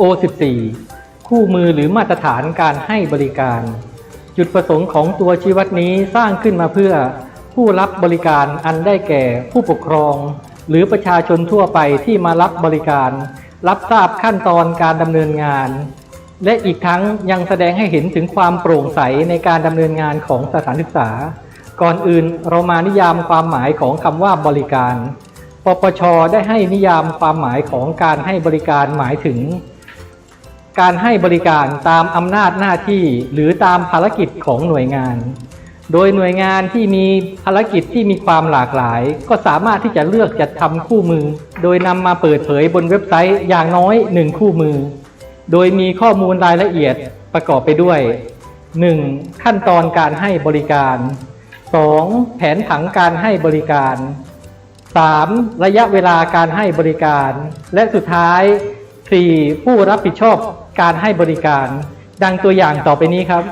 O14 คู่มือหรือมาตรฐานการให้บริการ จุดประสงค์ของตัวชี้วัดนี้สร้างขึ้นมาเพื่อผู้รับบริการอันได้แก่ผู้ปกครอง หรือประชาชนทั่วไปที่มารับบริการ รับทราบขั้นตอนการดำเนินงาน และอีกทั้งยังแสดงให้เห็นถึงความโปร่งใสในการดำเนินงานของสถานศึกษา ก่อนอื่นเรามานิยามความหมายของคำว่าบริการ ปปช ได้ให้นิยามความหมายของการให้บริการหมายถึง การให้บริการตามอำนาจหน้าที่หรือตามภารกิจของหน่วยงาน โดยหน่วยงานที่มีภารกิจที่มีความหลากหลาย ก็สามารถที่จะเลือกจัดทำคู่มือ โดยนำมาเปิดเผยบนเว็บไซต์อย่างน้อยหนึ่งคู่มือ โดยมีข้อมูลรายละเอียดประกอบไปด้วย 1. ขั้นตอนการให้บริการ 2. แผนผังการให้บริการ 3. ระยะเวลาการให้บริการ และสุดท้าย 4. ผู้รับผิดชอบ การให้บริการ ดังตัวอย่างต่อไปนี้ครับ